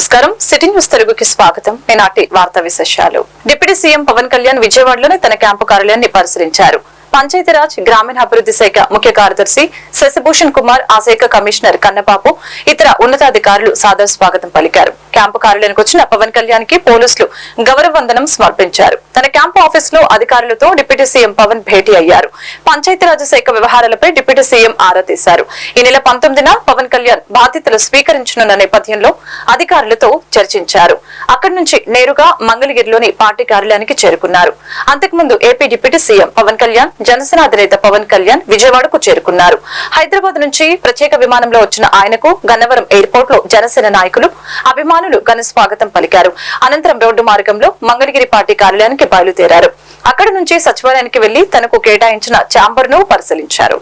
నమస్కారం. City news తెలుగుకి స్వాగతం. ఈనాటి వార్తా విశేషాలు. డిప్యూటీ సీఎం పవన్ కళ్యాణ్ విజయవాడలోనే తన క్యాంపు కార్యాలయాన్ని పరిశీలించారు. పంచాయతీరాజ్ గ్రామీణాభివృద్ధి శాఖ ముఖ్య కార్యదర్శి శశిభూషణ్ కుమార్ ఆ శాఖ కమిషనర్ కన్నబాబు ఇతర ఉన్నతాధికారులు సాదర స్వాగతం పలికారు. క్యాంపు కార్యాలయానికి వచ్చిన పవన్ కళ్యాణ్కి పోలీసులు గౌరవ వందనం సమర్పించారు. తన క్యాంపు ఆఫీస్లో అధికారులతో డిప్యూటీ సీఎం పవన్ భేటీ అయ్యారు. పంచాయతీరాజ్ శాఖ వ్యవహారాలపై డిప్యూటీ సీఎం ఆరా తీశారు. ఈ నెల పంతొమ్మిదిన పవన్ కళ్యాణ్ బాధ్యతలు స్వీకరించనున్న నేపథ్యంలో అధికారులతో చర్చించారు. అక్కడి నుంచి నేరుగా మంగళగిరిలోని పార్టీ కార్యాలయానికి చేరుకున్నారు. అంతకుముందు AP deputy CM Pavan Kalyan Janasena అధినేత పవన్ కళ్యాణ్ విజయవాడకు చేరుకున్నారు. హైదరాబాద్ నుంచి ప్రత్యేక విమానంలో వచ్చిన ఆయనకు గన్నవరం ఎయిర్పోర్ట్లో జనసేన నాయకులు అభిమానులు ఘన స్వాగతం పలికారు. అనంతరం రోడ్డు మార్గంలో మంగళగిరి పార్టీ కార్యాలయానికి బయలుదేరారు. అక్కడి నుంచి సచివాలయానికి వెళ్ళి తనకు కేటాయించిన ఛాంబర్ను పరిశీలించారు.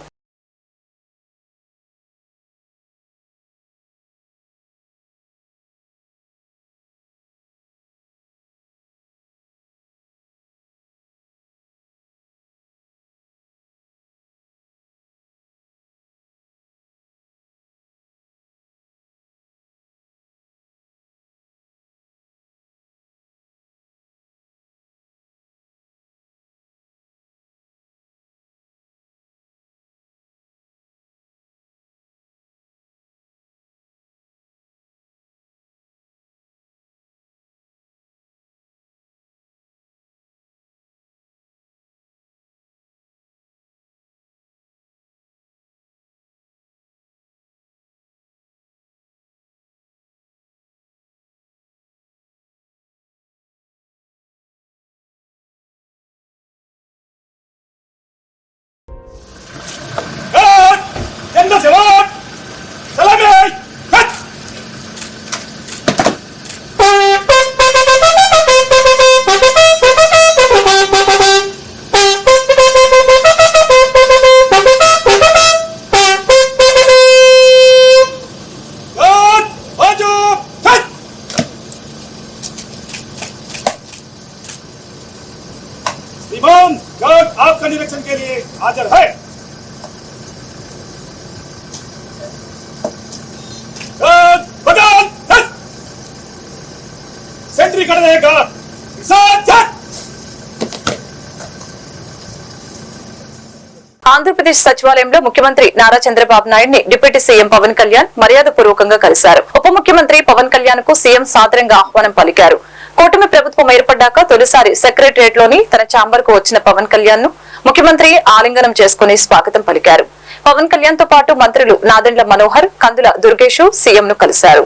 ఆంధ్రప్రదేశ్ సచివాలయంలో ముఖ్యమంత్రి నారా చంద్రబాబు నాయుడిని డిప్యూటీ సీఎం పవన్ కళ్యాణ్ మర్యాద పూర్వకంగా కలిశారు. ఉప ముఖ్యమంత్రి పవన్ కళ్యాణ్కు సీఎం సాదరంగా ఆహ్వానం పలికారు. కూటమి ప్రభుత్వం ఏర్పడ్డాక తొలిసారి సెక్రటరియట్లోని తన ఛాంబర్కు వచ్చిన పవన్ కళ్యాణ్ను ముఖ్యమంత్రి ఆలింగనం చేసుకుని స్వాగతం పలికారు. పవన్ కళ్యాణ్తో పాటు మంత్రులు నాదెండ్ల మనోహర్ కందుల దుర్గేషు సీఎం ను కలిశారు.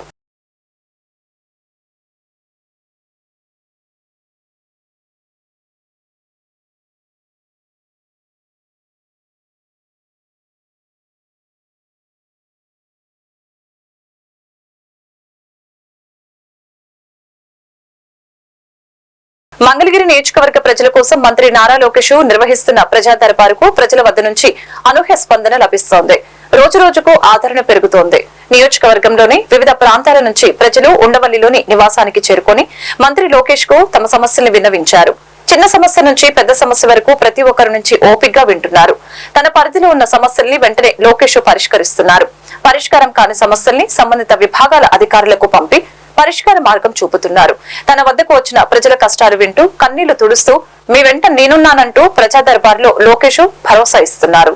మంగళగిరి నియోజకవర్గ ప్రజల కోసం మంత్రి నారా లోకేష్ నిర్వహిస్తున్న ప్రజా దర్బారుకు ప్రజల వద్ద నుంచి అనూహ్య స్పందన లభిస్తోంది. రోజు రోజుకు ఆదరణ పెరుగుతోంది. నియోజకవర్గంలోని వివిధ ప్రాంతాల నుంచి ప్రజలు ఉండవల్లిలోని నివాసానికి చేరుకొని మంత్రి లోకేష్కు తమ సమస్యలను విన్నవించారు. చిన్న సమస్య నుంచి పెద్ద సమస్య వరకు ప్రతి ఒక్కరి నుంచి ఓపిగ్గా వింటున్నారు. తన పరిధిలో ఉన్న సమస్యల్ని వెంటనే లోకేష్ పరిష్కరిస్తున్నారు. పరిష్కారం కాని సమస్యల్ని సంబంధిత విభాగాల అధికారులకు పంపి పరిష్కార మార్గం చూపుతున్నారు. తన వద్దకు వచ్చిన ప్రజల కష్టాలు వింటూ కన్నీళ్ళు తుడుస్తూ మీ వెంట నేనున్నానంటూ ప్రజా దర్బార్లో లోకేష్ భరోసా ఇస్తున్నారు.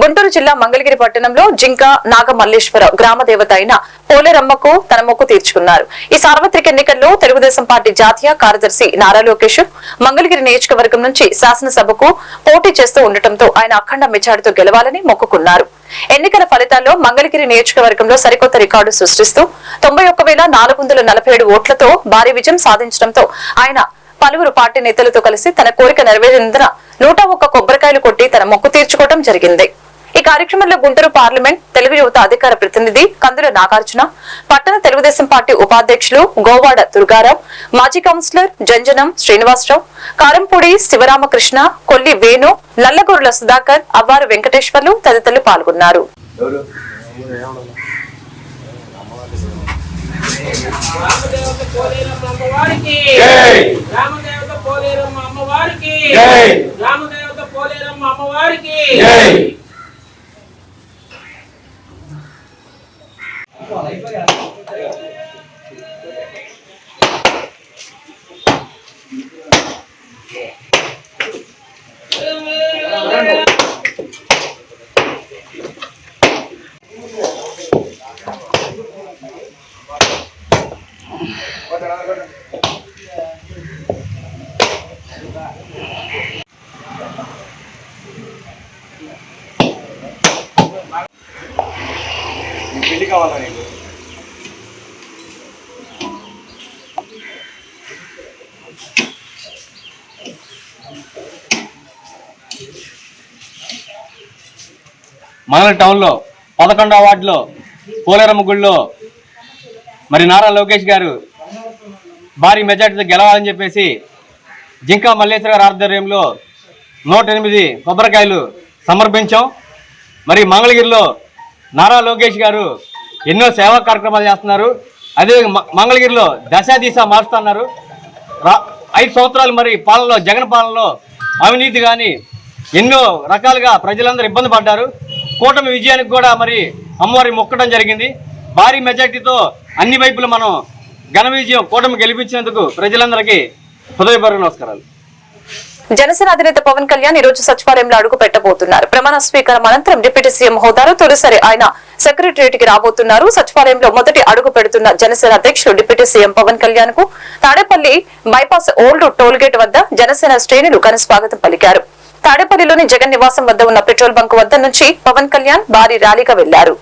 గుంటూరు జిల్లా మంగళగిరి పట్టణంలో జింక నాగమల్లేశ్వర గ్రామ దేవత అయిన పోలేరమ్మకు తన మొక్కు తీర్చుకున్నారు. ఈ సార్వత్రిక ఎన్నికల్లో తెలుగుదేశం పార్టీ జాతీయ కార్యదర్శి నారా లోకేష్ మంగళగిరి నియోజకవర్గం నుంచి శాసనసభకు పోటీ చేస్తూ ఉండటంతో ఆయన అఖండ మెజార్టీతో గెలవాలని మొక్కుకున్నారు. ఎన్నికల ఫలితాల్లో మంగళగిరి నియోజకవర్గంలో సరికొత్త రికార్డు సృష్టిస్తూ తొంభై నాలుగు వందల నలభై ఏడు ఓట్లతో భారీ విజయం సాధించడంతో ఆయన పలువురు పార్టీ నేతలతో కలిసి తన కోరిక నెరవేరిందని నూట ఒక్క కొబ్బరికాయలు కొట్టి తన మొక్కు తీర్చుకోవడం జరిగింది. ఈ కార్యక్రమంలో గుంటూరు పార్లమెంట్ తెలుగు యువత అధికార ప్రతినిధి కందుల నాగార్జున పట్టణ తెలుగుదేశం పార్టీ ఉపాధ్యక్షులు గోవాడ దుర్గారావు మాజీ కౌన్సిలర్ జంజనం శ్రీనివాసరావు కారంపూడి శివరామకృష్ణ కొల్లి వేణు నల్లగూరుల సుధాకర్ అవ్వారు వెంకటేశ్వర్లు తదితరులు పాల్గొన్నారు. రామదేవత పోలేరమ్మ అమ్మవారికి జై. రామదేవత పోలేరమ్మ అమ్మవారికి జై. రామదేవత పోలేరమ్మ అమ్మవారికి జై పెళ్ళి కావాలా నీకు మంగళ టౌన్లో పదకొండవ వార్డులో పోలేరమ్మ గుడిలో మరి నారా లోకేష్ గారు భారీ మెజార్టీతో గెలవాలని చెప్పేసి జింకా మల్లేశ్వర గారి ఆధ్వర్యంలో నూట ఎనిమిది కొబ్బరికాయలు సమర్పించాం. మరి మంగళగిరిలో నారా లోకేష్ గారు ఎన్నో సేవా కార్యక్రమాలు చేస్తున్నారు. అదే మంగళగిరిలో దశ దిశ మారుస్తున్నారు. ఐదు సంవత్సరాలు మరి పాలనలో జగన్ పాలనలో అవినీతి కానీ ఎన్నో రకాలుగా ప్రజలందరూ ఇబ్బంది పడ్డారు. కూటమి విజయానికి కూడా మరి అమ్మవారి మొక్కడం జరిగింది. భారీ మెజార్టీతో అన్ని వైపులు మనం ఘన విజయం కూటమి గెలిపించినందుకు ప్రజలందరికీ హృదయపూర్వక నమస్కారాలు. జనసేన అధినేత పవన్ కళ్యాణ్ ఈ రోజు సచివాలయంలో అడుగు పెట్టబోతున్నారు. ప్రమాణ స్వీకారం అనంతరం డిప్యూటీ సీఎం హోదాలో తొలిసారి ఆయన సెక్రటరియట్కి రాబోతున్నారు. సచివాలయంలో మొదటి అడుగు పెడుతున్న జనసేన అధ్యక్షుడు డిప్యూటీ సీఎం పవన్ కళ్యాణ్కు Tadepalli bypass old toll gate వద్ద జనసేన శ్రేణులు ఘన స్వాగతం పలికారు. తాడేపల్లిలోని జగన్ నివాసం వద్ద ఉన్న పెట్రోల్ బంక్ వద్ద నుంచి పవన్ కళ్యాణ్ భారీ ర్యాలీగా వెళ్ళారు.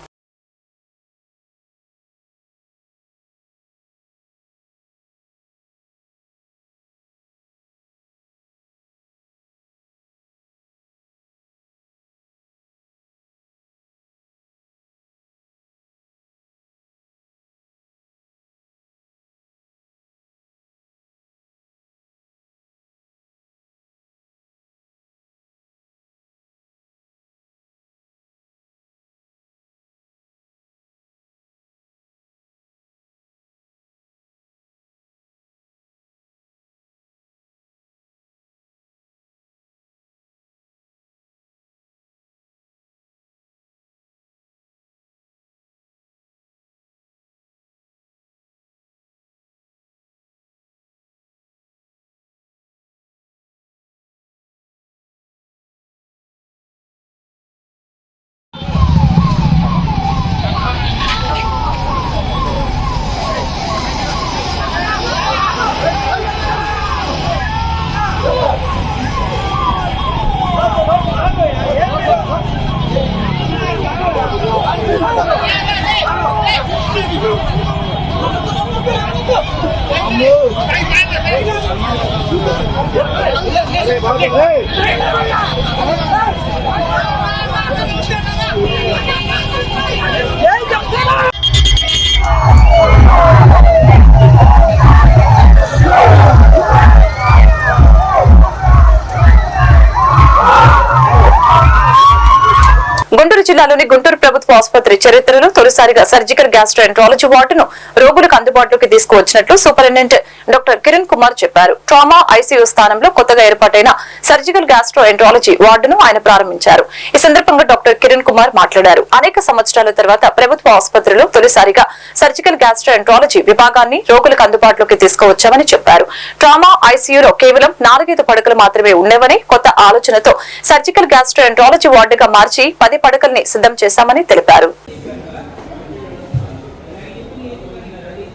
జిల్లాలోని గుంటూరు ప్రభుత్వ ఆసుపత్రి చరిత్రలో తొలిసారిగా సర్జికల్ గ్యాస్ట్రోఎంట్రాలజీ వార్డును రోగులకు అందుబాటులోకి తీసుకువచ్చినట్లు సూపరింటెండెంట్ డాక్టర్ కిరణ్ కుమార్ చెప్పారు. ట్రామా ఐసీయూ స్థానంలో కొత్తగా ఏర్పాటైన సర్జికల్ గ్యాస్ట్రోఎంట్రాలజీ వార్డును ఆయన ప్రారంభించారు. ఈ సందర్భంగా డాక్టర్ కిరణ్ కుమార్ మాట్లాడారు. అనేక సంవత్సరాల తర్వాత ప్రభుత్వ ఆసుపత్రిలో తొలిసారిగా సర్జికల్ గ్యాస్ట్రోఎంట్రాలజీ విభాగాన్ని రోగులకు అందుబాటులోకి తీసుకువచ్చామని చెప్పారు. ట్రామా ఐసీయూలో కేవలం నాలుగైదు పడకలు మాత్రమే ఉండేవని కొత్త ఆలోచనతో సర్జికల్ గ్యాస్ట్రోఎంట్రాలజీ వార్డుగా మార్చి పది పడకల్ని సిద్ధం చేశామని తెలిపారు.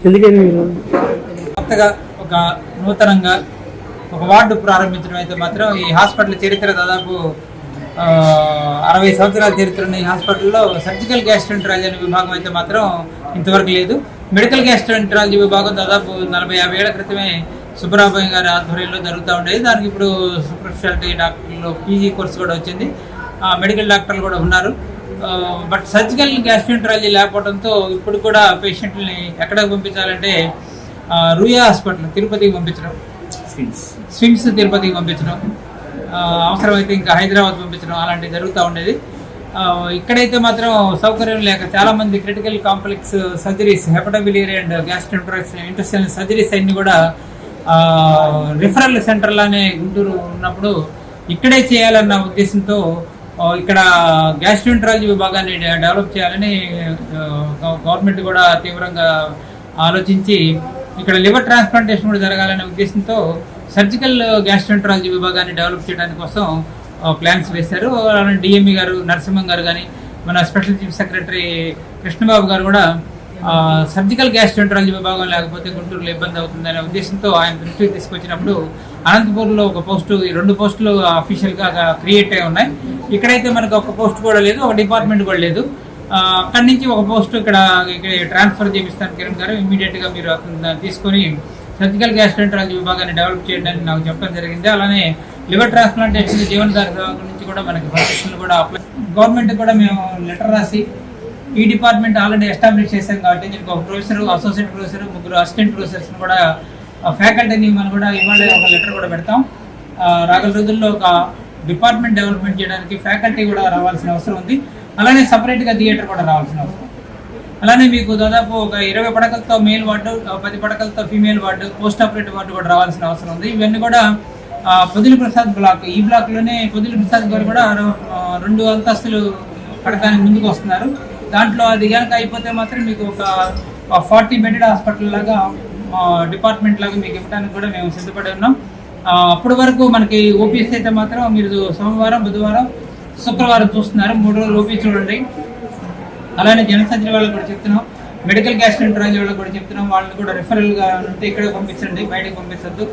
ఎందుకని? మీరు కొత్తగా ఒక నూతనంగా ఒక వార్డు ప్రారంభించడం అయితే మాత్రం ఈ హాస్పిటల్ చరిత్ర దాదాపు అరవై సంవత్సరాల చరిత్ర ఉన్న ఈ హాస్పిటల్లో సర్జికల్ గ్యాస్ట్రెంట్రాలజీ అనే విభాగం అయితే మాత్రం ఇంతవరకు లేదు. మెడికల్ గ్యాస్ట్రెంట్రాలజీ విభాగం దాదాపు నలభై యాభై ఏళ్ళ క్రితమే సుబ్బరామయ్య గారి ఆధ్వర్యంలో జరుగుతూ ఉండేది. దానికి ఇప్పుడు సూపర్ స్పెషాలిటీ డాక్టర్లు పీజీ కోర్స్ కూడా వచ్చింది. ఆ, మెడికల్ డాక్టర్లు కూడా ఉన్నారు. బట్ సర్జికల్ గ్యాస్ట్రెంట్రాలజీ లేకపోవడంతో ఇప్పుడు కూడా పేషెంట్ని ఎక్కడికి పంపించాలంటే రూయా హాస్పిటల్ తిరుపతికి పంపించడం. స్విమ్స్. తిరుపతికి పంపించడం. అవసరమైతే ఇంకా హైదరాబాద్ పంపించడం అలాంటివి జరుగుతూ ఉండేది. ఇక్కడైతే మాత్రం సౌకర్యం లేక చాలా మంది critical complex surgeries hepatobiliary and గ్యాస్ట్రోంట్రాక్స్ intestinal surgeries అన్ని కూడా రిఫరల్ సెంటర్లానే గుంటూరు ఉన్నప్పుడు ఇక్కడే చేయాలన్న ఉద్దేశంతో ఇక్కడ గ్యాస్ట్రోంట్రాలజీ విభాగాన్ని డెవలప్ చేయాలని గవర్నమెంట్ కూడా తీవ్రంగా ఆలోచించి ఇక్కడ లివర్ ట్రాన్స్ప్లాంటేషన్ కూడా జరగాలనే ఉద్దేశంతో సర్జికల్ గ్యాస్ట్రోంట్రాలజీ విభాగాన్ని డెవలప్ చేయడానికి కోసం ప్లాన్స్ వేశారు. అలానే డిఎంఈ గారు నరసింహం గారు కానీ మన స్పెషల్ చీఫ్ సెక్రటరీ కృష్ణబాబు గారు కూడా సర్జికల్ గ్యాస్ట్రోంట్రాలజీ విభాగం లేకపోతే గుంటూరులో ఇబ్బంది అవుతుందనే ఉద్దేశంతో ఆయన దృష్టికి తీసుకొచ్చినప్పుడు అనంతపూర్లో ఒక పోస్టు ఈ రెండు పోస్టులు అఫీషియల్గా క్రియేట్ అయి ఉన్నాయి. ఇక్కడైతే మనకు ఒక పోస్ట్ కూడా లేదు ఒక డిపార్ట్మెంట్ కూడా లేదు. అక్కడి నుంచి ఒక పోస్ట్ ఇక్కడ ఇక్కడ ట్రాన్స్ఫర్ చేపిస్తాను కిరణ్ గారు. ఇమీడియట్గా మీరు తీసుకొని సర్జికల్ గ్యాస్ట్రెంట్రాలజీ విభాగాన్ని డెవలప్ చేయడానికి నాకు చెప్పడం జరిగింది. అలానే లివర్ ట్రాన్స్ప్లాంటేషన్ జీవనధార నుంచి కూడా మనకి పర్మిషన్లు కూడా అప్లై గవర్నమెంట్ కూడా మేము లెటర్ రాసి ఈ డిపార్ట్మెంట్ ఆల్రెడీ ఎస్టాబ్లిష్ చేశాం కాబట్టి దీనికి ఒక ప్రొఫెసర్ అసోసియేట్ ప్రొఫెసర్ ముగ్గురు అసిస్టెంట్ ప్రొఫెసర్స్ కూడా ఫ్యాకల్టీని మనం కూడా ఇవాళ ఒక లెటర్ కూడా పెడతాం. రాగల రోజుల్లో ఒక డిపార్ట్మెంట్ డెవలప్మెంట్ చేయడానికి ఫ్యాకల్టీ కూడా రావాల్సిన అవసరం ఉంది. అలానే సపరేట్గా థియేటర్ కూడా రావాల్సిన అవసరం అలానే మీకు దాదాపు ఒక ఇరవై పడకలతో మేల్ వార్డు పది పడకలతో female ward post operative ward కూడా రావాల్సిన అవసరం ఉంది. ఇవన్నీ కూడా పొదిలి ప్రసాద్ బ్లాక్ ఈ బ్లాక్లోనే పొదిలి ప్రసాద్ గారు కూడా రెండు అంతస్తులు పడకానికి ముందుకు వస్తున్నారు. దాంట్లో అది కనుక అయిపోతే మాత్రం మీకు ఒక ఫార్టీ బెడెడ్ హాస్పిటల్ లాగా డిపార్ట్మెంట్ లాగా మీకు ఇవ్వడానికి కూడా మేము సిద్ధపడి ఉన్నాం. అప్పటి వరకు మనకి ఓపీఎస్ అయితే మాత్రం మీరు సోమవారం బుధవారం శుక్రవారం చూస్తున్నారు. మూడు రోజులు ఓపీ చూడండి. అలానే జనసంచరి వాళ్ళకి కూడా చెప్తున్నాం. మెడికల్ గ్యాస్ట్రెంట్రాలజీ వాళ్ళకి కూడా చెప్తున్నాం. వాళ్ళని కూడా రెఫరల్గా ఉంటే ఇక్కడే పంపించండి. బయటకు పంపించద్దు.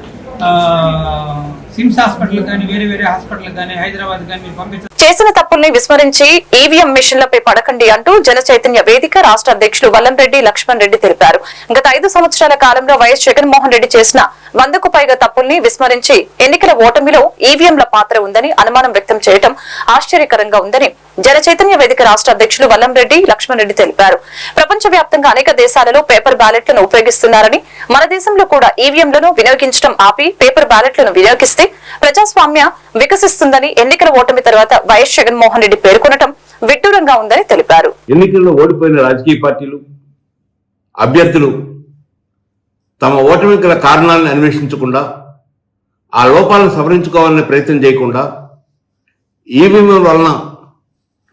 సిమ్స్ హాస్పిటల్ కానీ వేరే వేరే హాస్పిటల్ కానీ హైదరాబాద్ కానీ మీరు చేసిన తప్పుల్ని విస్మరించి ఈవీఎం మిషన్లపై పడకండి అంటూ జన చైతన్య వేదిక రాష్ట్ర అధ్యక్షులు వల్లంరెడ్డి లక్ష్మణ్ రెడ్డి తెలిపారు. గత ఐదు సంవత్సరాల కాలంలో వైఎస్ జగన్మోహన్ రెడ్డి చేసిన వందకు పైగా తప్పుల్ని విస్మరించి ఎన్నికల ఓటమిలో ఈవీఎంల పాత్ర ఉందని అనుమానం వ్యక్తం చేయడం ఆశ్చర్యకరంగా ఉందని జన చైతన్య వేదిక రాష్ట్ర అధ్యక్షులు వల్లంరెడ్డి లక్ష్మణ్ రెడ్డి తెలిపారు. ప్రపంచ వ్యాప్తంగా అనేక దేశాలలో పేపర్ బ్యాలెట్లను ఉపయోగిస్తున్నారని మన దేశంలో కూడా ఈవీఎంలను వినియోగించడం ఆపి పేపర్ బ్యాలెట్లను వినియోగిస్తే ప్రజాస్వామ్య వికసిస్తుందని ఎన్నికల ఓటమి తర్వాత వైఎస్ జగన్మోహన్ రెడ్డి పేర్కొనటం విడ్డూరంగా ఉందని తెలిపారు. ఎన్నికల్లో ఓడిపోయిన రాజకీయ పార్టీలు అభ్యర్థులు తమ ఓటమి గల కారణాలను అన్వేషించకుండా ఆ లోపాలను సవరించుకోవాలనే ప్రయత్నం చేయకుండా ఈవీఎం వలన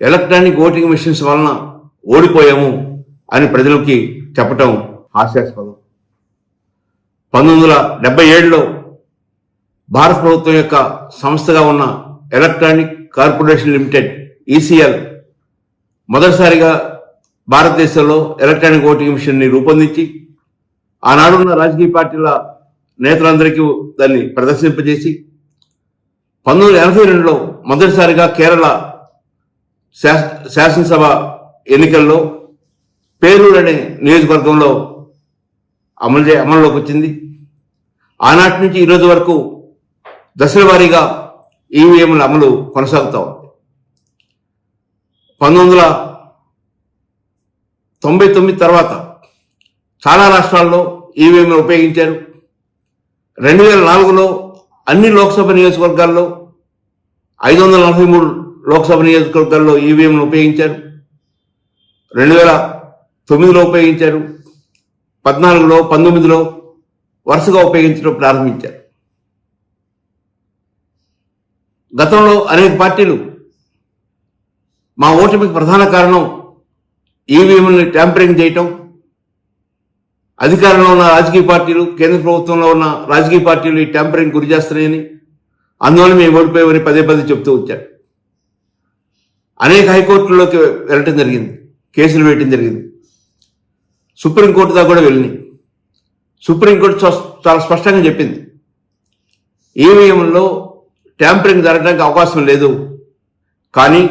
ఎలక్ట్రానిక్ ఓటింగ్ మిషన్స్ వలన ఓడిపోయాము అని ప్రజలకి చెప్పటం హాస్యాస్పదం. పంతొమ్మిది వందల డెబ్బై ఏడులో భారత ప్రభుత్వం యొక్క సంస్థగా ఉన్న ఎలక్ట్రానిక్ కార్పొరేషన్ లిమిటెడ్ ఈసీఎల్ మొదటిసారిగా భారతదేశంలో ఎలక్ట్రానిక్ ఓటింగ్ మిషన్ని రూపొందించి ఆనాడున్న రాజకీయ పార్టీల నేతలందరికీ దాన్ని ప్రదర్శింపజేసి పంతొమ్మిది వందల ఎనభై రెండులో మొదటిసారిగా కేరళ శాస- శాసనసభ ఎన్నికల్లో పేరూరు అనే నియోజకవర్గంలో అమలు చే అమల్లోకి వచ్చింది. ఆనాటి నుంచి ఈ రోజు వరకు దశల వారీగా ఈవీఎంల అమలు కొనసాగుతూ ఉంది. పంతొమ్మిది వందల తొంభై తొమ్మిది తర్వాత చాలా రాష్ట్రాల్లో ఈవీఎంలు ఉపయోగించారు. రెండు వేల నాలుగులో అన్ని లోక్సభ నియోజకవర్గాల్లో ఐదు వందల నలభై మూడు లోక్సభ నియోజకవర్గాల్లో ఈవీఎంలు ఉపయోగించారు. రెండు వేల తొమ్మిదిలో ఉపయోగించారు. పద్నాలుగులో పంతొమ్మిదిలో వరుసగా ఉపయోగించడం ప్రారంభించారు. గతంలో అనేక పార్టీలు మా ఓటమికి ప్రధాన కారణం ఈవీఎంని ట్యాంపరింగ్ చేయటం అధికారంలో ఉన్న రాజకీయ పార్టీలు కేంద్ర ప్రభుత్వంలో ఉన్న రాజకీయ పార్టీలు ఈ ట్యాంపరింగ్ గురి చేస్తున్నాయని అందువల్ల మేము ఓడిపోయామని పదే పదే చెప్తూ వచ్చారు. అనేక హైకోర్టుల్లోకి వెళ్ళటం జరిగింది కేసులు వేయటం జరిగింది. సుప్రీంకోర్టు దాకా కూడా వెళ్ళినాయి. సుప్రీంకోర్టు చాలా స్పష్టంగా చెప్పింది. ఈవీఎంలో ట్యాంపరింగ్ జరగడానికి అవకాశం లేదు. కానీ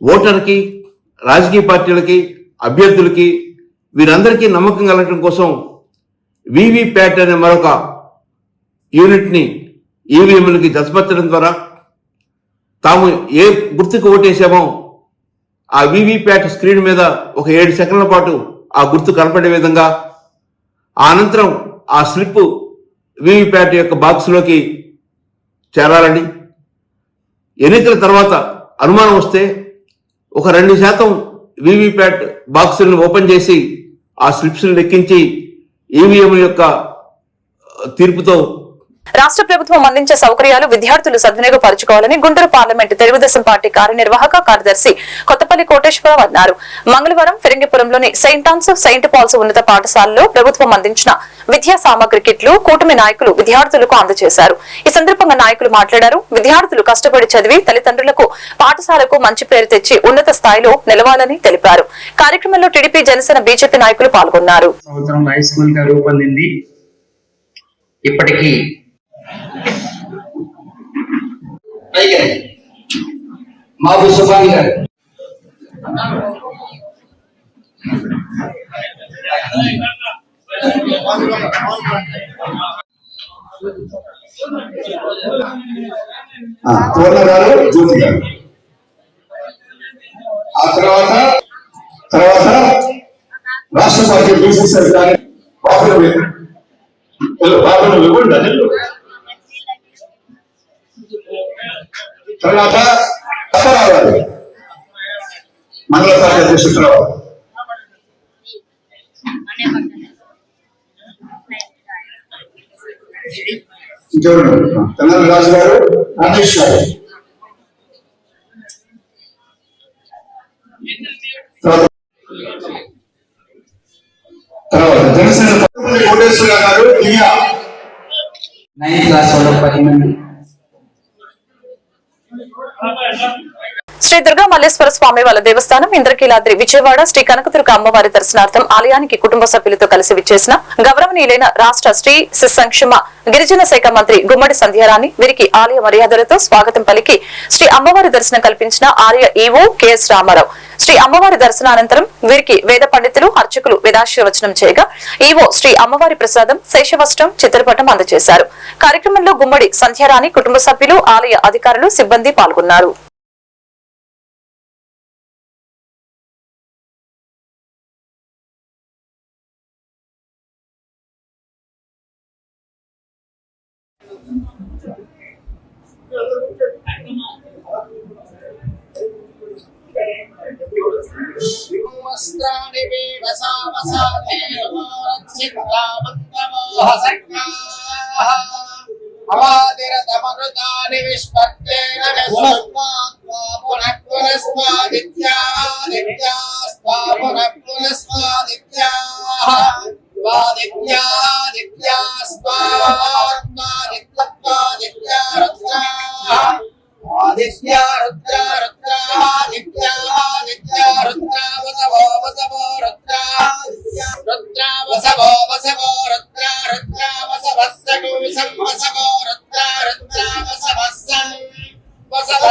ఓటర్కి రాజకీయ పార్టీలకి అభ్యర్థులకి వీరందరికీ నమ్మకం కలగడం కోసం వీవీప్యాట్ అనే మరొక యూనిట్ని ఈవీఎంలకి జతపరచడం ద్వారా తాము ఏ గుర్తుకు ఓటేసామో ఆ వీవీప్యాట్ స్క్రీన్ మీద ఒక ఏడు సెకండ్ల పాటు ఆ గుర్తు కనపడే విధంగా అనంతరం ఆ స్లిప్ వీవీప్యాట్ యొక్క బాక్స్లోకి చేరాలని ఎన్నికల తర్వాత అనుమానం వస్తే ఒక రెండు శాతం వీవీప్యాట్ బాక్సులను ఓపెన్ చేసి ఆ స్లిప్స్ని లెక్కించి ఈవీఎం యొక్క తీర్పుతో రాష్ట్ర ప్రభుత్వం అందించే సౌకర్యాలు విద్యార్థులు సద్వినియోగపరచుకోవాలని గుంటూరు పార్లమెంటు తెలుగుదేశం పార్టీ కార్యనిర్వాహక కార్యదర్శి కొత్తపల్లి కోటేశ్వరరావు అన్నారు. మంగళవారం ఫిరంగిపురంలోని సెయింట్ ఆన్స్ సెయింట్ పాల్స్ ఉన్నత పాఠశాలలో ప్రభుత్వం అందించిన విద్యా సామగ్రి కిట్లు కూటమి నాయకులు విద్యార్థులకు అందజేశారు. ఈ సందర్భంగా నాయకులు మాట్లాడారు. విద్యార్థులు కష్టపడి చదివి తల్లిదండ్రులకు పాఠశాలకు మంచి పేరు తెచ్చి ఉన్నత స్థాయిలో నిలవాలని తెలిపారు. కార్యక్రమంలో టీడీపీ జనసేన బీజేపీ నాయకులు పాల్గొన్నారు. ఇప్పటికీ మాబు సుభాని గారు పూర్ణ గారు జ్యోతి గారు ఆ తర్వాత తర్వాత రాష్ట్ర పార్టీ బీసీసీ గారి బాబులు బాబులు ఇవ్వండి తర్వాత అప్పారావు గారు మండల పార్టీ అధ్యక్షుడు రావు ఇంకెవరు తెలంగాణ రాజు గారు రమేష్ గారు. తర్వాత జనసేన కోటేశ్వర గారు నైన్త్ క్లాస్ వాళ్ళకి పది మంది శ్రీ దుర్గా మల్లేశ్వర స్వామి వాళ్ళ దేవస్థానం ఇంద్రకీలాద్రి విజయవాడ శ్రీ కనకదుర్గ అమ్మవారి దర్శనార్థం ఆలయానికి కుటుంబ సభ్యులతో కలిసి విచ్చేసిన గౌరవనీయులైన రాష్ట్ర శ్రీ సంక్షేమ గిరిజన శాఖ మంత్రి గుమ్మడి సంధ్యారాణి వీరికి ఆలయ మర్యాదలతో స్వాగతం పలికి శ్రీ అమ్మవారి దర్శనం కల్పించిన ఆలయ ఈవో కెఎస్ రామారావు. శ్రీ అమ్మవారి దర్శనానంతరం వీరికి వేద పండితులు అర్చకులు వేదాశీర్వచనం చేయగా ఈవో శ్రీ అమ్మవారి ప్రసాదం శేషవస్త్రం చిత్రపటం అందజేశారు. కార్యక్రమంలో గుమ్మడి సంధ్యారాణి కుటుంబ సభ్యులు ఆలయ అధికారులు సిబ్బంది పాల్గొన్నారు. అవాదిరతమృతాని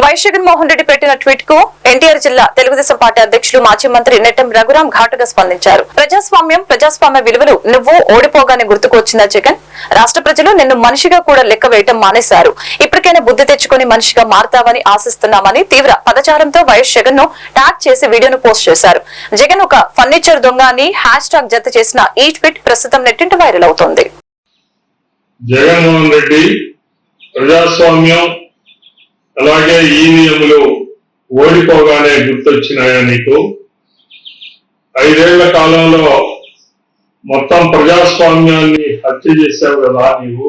వైఎస్ జగన్మోహన్ రెడ్డి పెట్టిన ట్వీట్కు ఎన్టీఆర్ జిల్లా తెలుగుదేశం పార్టీ అధ్యక్షులు మాజీ మంత్రి నెట్టం రఘురాం ఘాటుగా స్పందించారు. ప్రజాస్వామ్యం ప్రజాస్వామ్య విలువలు నువ్వు ఓడిపోగానే గుర్తుకొచ్చిందా జగన్? రాష్ట్ర ప్రజలు నిన్ను మనిషిగా కూడా లెక్క వేయటం మానేశారు. ఇప్పటికైనా బుద్ధి తెచ్చుకుని మనిషిగా మారతావని ఆశిస్తున్నామని తీవ్ర పదచారంతో వైఎస్ జగన్ను ట్యాగ్ చేసి వీడియోను పోస్ట్ చేశారు. జగన్ ఒక ఫర్నిచర్ దొంగ అని హ్యాష్ ట్యాగ్ జత చేసిన ఈ ట్వీట్ ప్రస్తుతం నెట్టింట వైరల్ అవుతోంది. జగన్మోహన్ రెడ్డి ప్రజాస్వామ్యం అలాగే ఈవీఎంలు ఓడిపోగానే గుర్తొచ్చినాయా నీకు? ఐదేళ్ళ కాలంలో మొత్తం ప్రజాస్వామ్యాన్ని హత్య చేశావు కదా నీవు?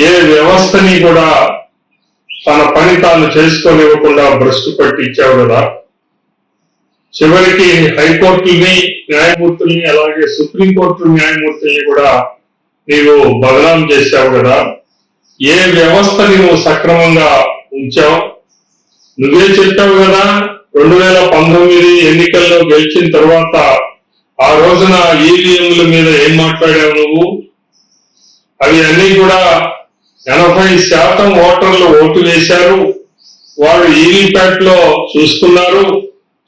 ఏ వ్యవస్థని కూడా తన పని తాను చేసుకోనివ్వకుండా భ్రష్టు పట్టించావు కదా? చివరికి హైకోర్టుని న్యాయమూర్తుల్ని అలాగే సుప్రీంకోర్టు న్యాయమూర్తుల్ని కూడా నీవు బదనాం చేశావు కదా. ఏ వ్యవస్థని నువ్వు సక్రమంగా ఉంచావు? నువ్వే చెప్పావు కదా రెండు వేల పంతొమ్మిది ఎన్నికల్లో గెలిచిన తర్వాత ఆ రోజున ఈవీఎంల మీద ఏం మాట్లాడావు నువ్వు? అవి అన్ని కూడా ఎనభై శాతం ఓటర్లు ఓటు వేశారు. వాళ్ళు ఈవీప్యాట్లో చూసుకున్నారు.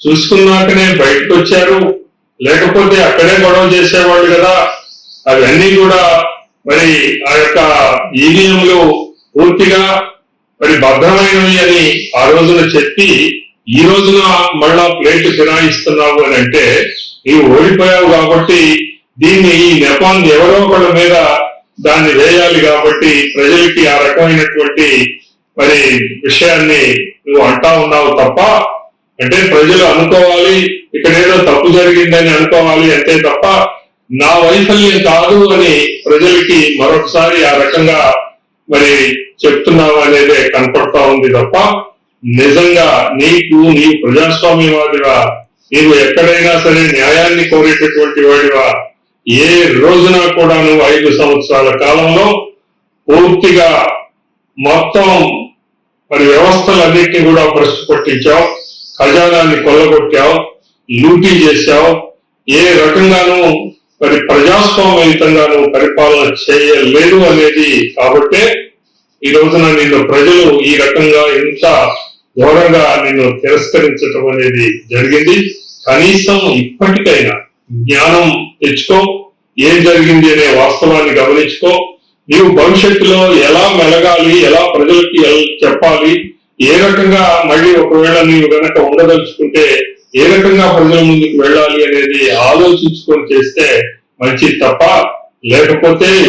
చూసుకున్నాకనే బయటకు వచ్చారు లేకపోతే అక్కడే గొడవ చేసేవాళ్ళు కదా. అవన్నీ కూడా మరి ఆ యొక్క ఈవీఎంలు పూర్తిగా మరి భద్రమైనవి అని ఆ రోజున చెప్పి ఈ రోజున మళ్ళా ప్లేట్ ఫిరాయిస్తున్నావు అని అంటే నీవు ఓడిపోయావు కాబట్టి దీన్ని ఈ నెపాన్ని ఎవరో ఒకళ్ళ మీద దాన్ని వేయాలి కాబట్టి ప్రజలకి ఆ రకమైనటువంటి మరి విషయాన్ని నువ్వు అంటా ఉన్నావు తప్ప అంటే ప్రజలు అనుకోవాలి ఇక్కడ ఏదో తప్పు జరిగిందని అనుకోవాలి అంతే తప్ప నా వైఫల్యం కాదు అని ప్రజలకి మరొకసారి ఆ రకంగా మరి చెప్తున్నావు అనేదే కనపడతా ఉంది తప్ప నిజంగా నీకు నీ ప్రజాస్వామ్యవాదివా నీవు ఎక్కడైనా సరే న్యాయాన్ని కోరేటటువంటి వాడివా ఏ రోజున కూడా నువ్వు ఐదు సంవత్సరాల కాలంలో పూర్తిగా మొత్తం మరి వ్యవస్థలన్నింటినీ కూడా ప్రశ్న పట్టించావు ఖజానాన్ని కొల్లగొట్టావు లూటీ చేశావు ఏ రకంగానూ మరి ప్రజాస్వామ్యయుతంగాను పరిపాలన చేయలేదు అనేది కాబట్టే ఈ రోజున నిన్ను ప్రజలు ఈ రకంగా ఇంత ఘోరంగా నిన్ను తిరస్కరించటం అనేది జరిగింది. కనీసం ఇప్పటికైనా జ్ఞానం తెచ్చుకో ఏం జరిగింది అనే వాస్తవాన్ని గమనించుకో. నీవు భవిష్యత్తులో ఎలా మెలగాలి ఎలా ప్రజలకి చెప్పాలి ఏ రకంగా మళ్ళీ ఒకవేళ నీవు కనుక ఉండదలుచుకుంటే ఏ రకంగా ప్రజల ముందుకు వెళ్ళాలి అనేది ఆలోచించుకొని చేస్తే మంచి తప్ప లేకపోతే